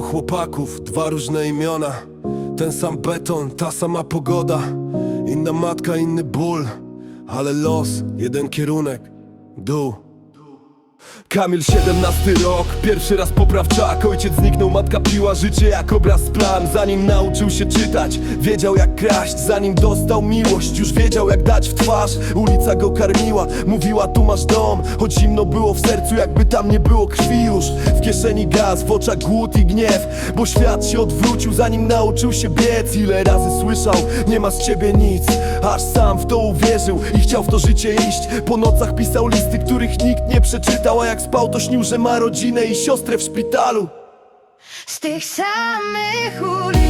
chłopaków, dwa różne imiona. Ten sam beton, ta sama pogoda. Inna matka, inny ból. Ale los, jeden kierunek. Dół Kamil 17 rok, pierwszy raz poprawczak Ojciec zniknął, matka piła życie jak obraz plan. Zanim nauczył się czytać, wiedział jak kraść Zanim dostał miłość, już wiedział jak dać w twarz. Ulica go karmiła, mówiła tu masz dom. Choć zimno było w sercu, jakby tam nie było krwi już. W kieszeni gaz, w oczach głód i gniew Bo świat się odwrócił, zanim nauczył się biec. Ile razy słyszał, nie ma z ciebie nic Aż sam w to uwierzył i chciał w to życie iść. Po nocach pisał listy, których nikt nie przeczytał A jak spał to śnił, że ma rodzinę i siostrę w szpitalu. Z tych samych ulic,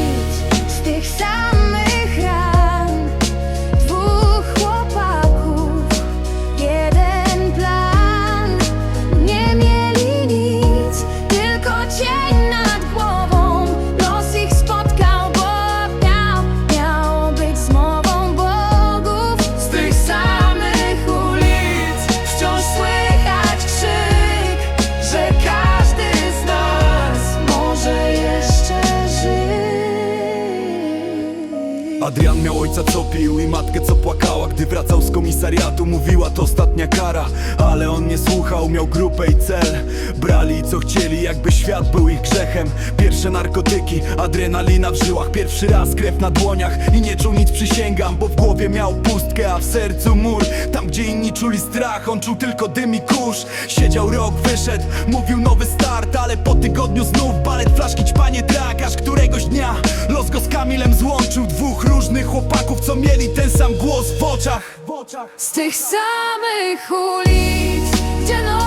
Adrian miał ojca co pił i matkę co płakała Gdy wracał z komisariatu. Mówiła to ostatnia kara Ale on nie słuchał, miał grupę i cel. Brali co chcieli jakby świat był ich grzechem. Pierwsze narkotyki, adrenalina w żyłach. Pierwszy raz krew na dłoniach i nie czuł nic przysięgam Bo w głowie miał pustkę, a w sercu mur. Tam gdzie inni czuli strach, on czuł tylko dym i kurz. Siedział rok, wyszedł, mówił nowy start Ale po tygodniu znów balet, flaszki, ćpanie, drak Aż któregoś dnia los go z Kamilem złączył Dwóch różnych chłopaków, co mieli ten sam głos w oczach. Z tych samych ulic, gdzie noc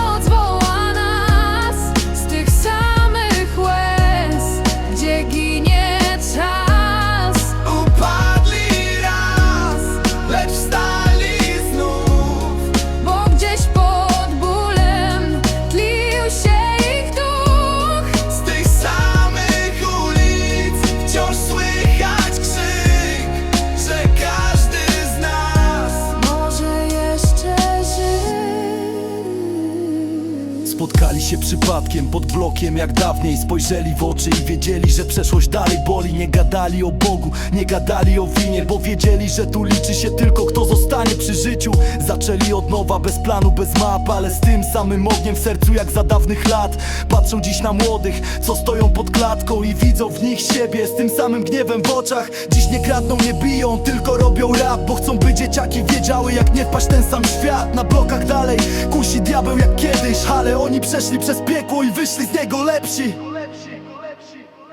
się przypadkiem pod blokiem jak dawniej. Spojrzeli w oczy i wiedzieli, że przeszłość dalej boli. Nie gadali o Bogu, nie gadali o winie Bo wiedzieli, że tu liczy się tylko kto zostanie przy życiu. Zaczęli od nowa, bez planu, bez map Ale z tym samym ogniem w sercu jak za dawnych lat. Patrzą dziś na młodych, co stoją pod klatką I widzą w nich siebie z tym samym gniewem w oczach. Dziś nie kradną, nie biją, tylko robią rap Bo chcą by dzieciaki wiedziały jak nie wpaść ten sam świat. Na blokach dalej kusi diabeł jak kiedyś Ale oni przeszli przez piekło i wyszli z niego lepsi.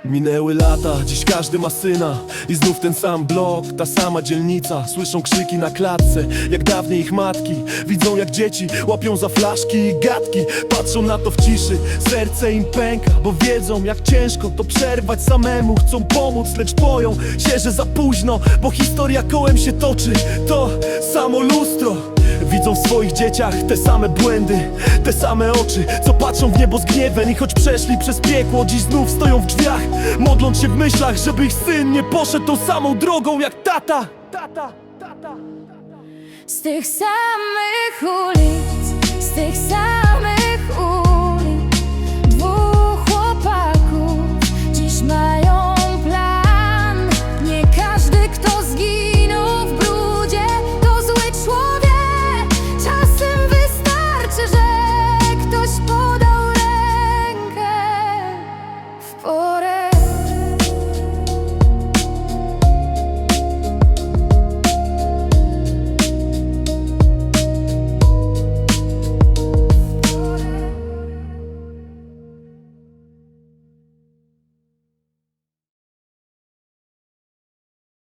Minęły lata, dziś każdy ma syna I znów ten sam blok, ta sama dzielnica. Słyszą krzyki na klatce, jak dawniej ich matki. Widzą jak dzieci łapią za flaszki i gadki. Patrzą na to w ciszy, serce im pęka Bo wiedzą jak ciężko to przerwać samemu. Chcą pomóc, lecz boją się, że za późno Bo historia kołem się toczy, to samo lustro Widzą w swoich dzieciach te same błędy, te same oczy Co patrzą w niebo z gniewem i choć przeszli przez piekło Dziś znów stoją w drzwiach, modląc się w myślach Żeby ich syn nie poszedł tą samą drogą jak tata. Tata, tata Z tych samych ulic, z tych samych